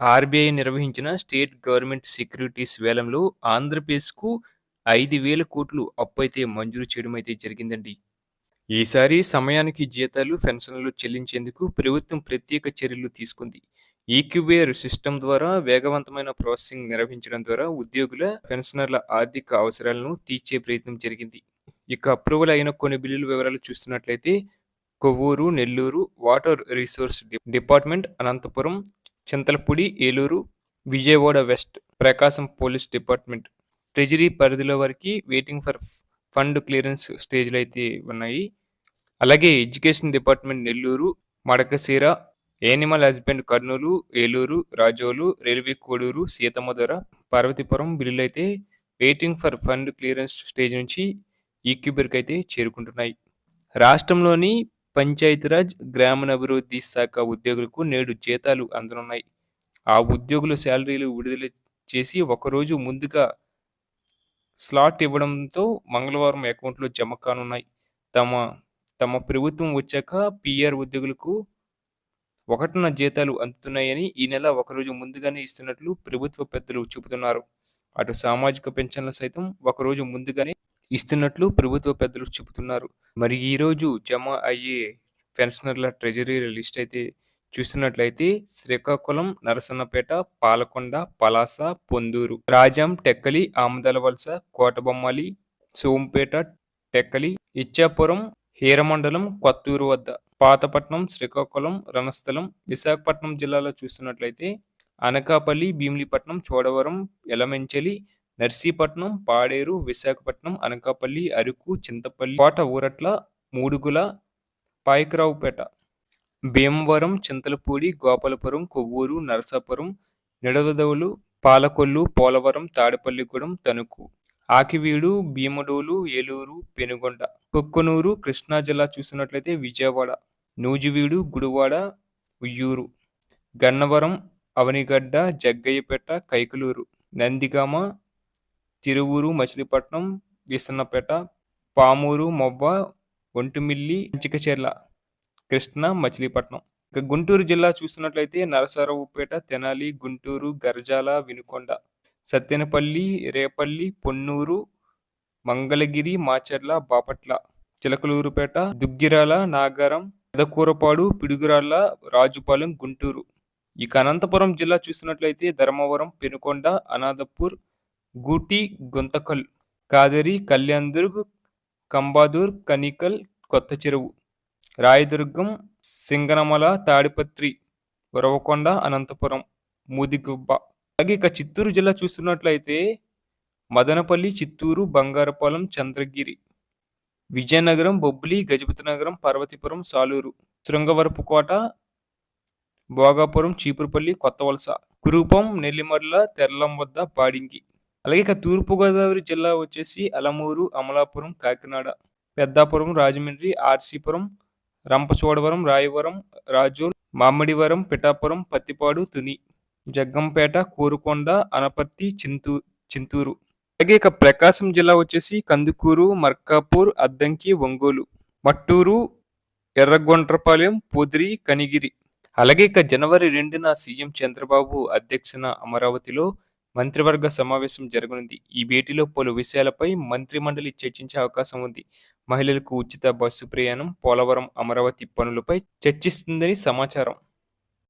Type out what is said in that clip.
RBI నిర్వహించిన state government securities వేలంలో ఆంధ్రప్రదేశ్కు ఐదు వేల కోట్లు అప్పు అయితే మంజూరు చేయడం అయితే జరిగిందండి. ఈసారి సమయానికి జీతాలు పెన్షన్లు చెల్లించేందుకు ప్రభుత్వం ప్రత్యేక చర్యలు తీసుకుంది. ఈక్యూబేర్ సిస్టమ్ ద్వారా వేగవంతమైన ప్రాసెసింగ్ నిర్వహించడం ద్వారా ఉద్యోగుల పెన్షనర్ల ఆర్థిక అవసరాలను తీర్చే ప్రయత్నం జరిగింది. ఇక అప్రూవల్ అయిన కొన్ని బిల్లుల వివరాలు చూస్తున్నట్లయితే Kovvur Nellore water resource department Anantapur Chintalapudi Eluru Vijayawada west Prakasam police department. Treasury పరిధిలో వరకు వెయిటింగ్ ఫర్ ఫండ్ క్లియరెన్స్ స్టేజ్లు అయితే ఉన్నాయి. అలాగే education department Nellore Madakasira animal husband Kurnool Eluru Razole railway Koduru Seethammadhara Parvathipuram బిల్లులు అయితే waiting for fund clearance stage నుంచి ఈక్యూబర్కి అయితే చేరుకుంటున్నాయి. రాష్ట్రంలోని పంచాయతీరాజ్ గ్రామీణాభివృద్ధి శాఖ ఉద్యోగులకు నేడు జీతాలు అందనున్నాయి. ఆ ఉద్యోగుల శాలరీలు విడుదల చేసి ఒకరోజు ముందుగా స్లాట్ ఇవ్వడంతో మంగళవారం అకౌంట్లో జమ కానున్నాయి. తమ తమ ప్రభుత్వం వచ్చాక పిఆర్ ఉద్యోగులకు ఒకటిన జీతాలు అందుతున్నాయని ఈ నెల ఒకరోజు ముందుగానే ఇస్తున్నట్లు ప్రభుత్వ పెద్దలు చెబుతున్నారు. అటు సామాజిక పెన్షన్లు సైతం ఒకరోజు ముందుగానే ఇస్తున్నట్లు ప్రభుత్వ పెద్దలు చెబుతున్నారు. మరి ఈ రోజు జమ అయ్యే పెన్షనర్ల ట్రెజరీ లిస్ట్ అయితే చూస్తున్నట్లయితే శ్రీకాకుళం నరసన్నపేట పాలకొండ పలాస పొందూరు రాజాం టెక్కలి ఆమదలవలస వలస సోంపేట టెక్కలి ఇచ్చాపురం హీరమండలం కొత్తూరు వద్ద పాతపట్నం శ్రీకాకుళం రణస్థలం విశాఖపట్నం జిల్లాలో చూస్తున్నట్లయితే అనకాపల్లి భీమిలిపట్నం చోడవరం ఎలమెంచలి నర్సీపట్నం పాడేరు విశాఖపట్నం అనకాపల్లి అరకు చింతపల్లి పాట ఊరట్ల మూడుగుల పాయకరావుపేట భీమవరం చింతలపూడి గోపాలపురం కొవ్వూరు నరసాపురం నిడవదవులు పాలకొల్లు పోలవరం తాడేపల్లిగూడెం తణుకు ఆకివీడు భీమడోలు ఏలూరు పెనుగొండ కొక్కునూరు కృష్ణా జిల్లా చూసినట్లయితే విజయవాడ నూజివీడు గుడివాడ ఉయ్యూరు గన్నవరం అవనిగడ్డ జగ్గయ్యపేట కైకలూరు నందిగామ తిరువూరు మచిలీపట్నం విసన్నపేట పామూరు మొబ్బ ఒంటిమిల్లి చికచెర్ల కృష్ణ మచిలీపట్నం. ఇక గుంటూరు జిల్లా చూస్తున్నట్లయితే నరసరావుపేట తెనాలి గుంటూరు గర్జాల వినుకొండ సత్తెనపల్లి రేపల్లి పొన్నూరు మంగళగిరి మాచర్ల బాపట్ల చిలకలూరుపేట దుగ్గిరాల నాగారం పెదకూరపాడు పిడుగురాళ్ళ రాజుపాలెం గుంటూరు. ఇక అనంతపురం జిల్లా చూస్తున్నట్లయితే ధర్మవరం పెనుకొండ అనాథపూర్ గూటి గుంతకల్ కాదరి కళ్యాణదుర్గ్ కంబాదూర్ కనికల్ కొత్త చెరువు రాయదుర్గం సింగనమల తాడిపత్రి ఉరవకొండ అనంతపురం మూదిగుబ్బ. అలాగే ఇక చిత్తూరు జిల్లా చూస్తున్నట్లయితే మదనపల్లి చిత్తూరు బంగారపాలెం చంద్రగిరి విజయనగరం బొబ్బిలి గజపతి నగరం పార్వతీపురం సాలూరు శృంగవరపుకోట భోగాపురం చీపురుపల్లి కొత్తవలస కురూపం నెల్లిమర్ల తెరలం వద్ద బాడింగి. అలాగే ఇక తూర్పుగోదావరి జిల్లా వచ్చేసి అలమూరు అమలాపురం కాకినాడ పెద్దాపురం రాజమండ్రి ఆర్సీపురం రంపచోడవరం రాయవరం రాజోల్ మామిడివరం పిఠాపురం పత్తిపాడు తుని జగ్గంపేట కోరుకొండ అనపర్తి చింతూ చింతూరు. అలాగే ఇక ప్రకాశం జిల్లా వచ్చేసి కందుకూరు మర్కాపూర్ అద్దంకి ఒంగోలు మట్టూరు ఎర్రగొండ్రపాలెం పొదిరి కనిగిరి. అలాగే ఇక జనవరి రెండున సీఎం చంద్రబాబు అధ్యక్షన అమరావతిలో మంత్రివర్గ సమావేశం జరగనుంది. ఈ భేటీలో పలు విషయాలపై మంత్రిమండలి చర్చించే అవకాశం ఉంది. మహిళలకు ఉచిత బస్సు ప్రయాణం పోలవరం అమరావతి పనులపై చర్చిస్తుందని సమాచారం.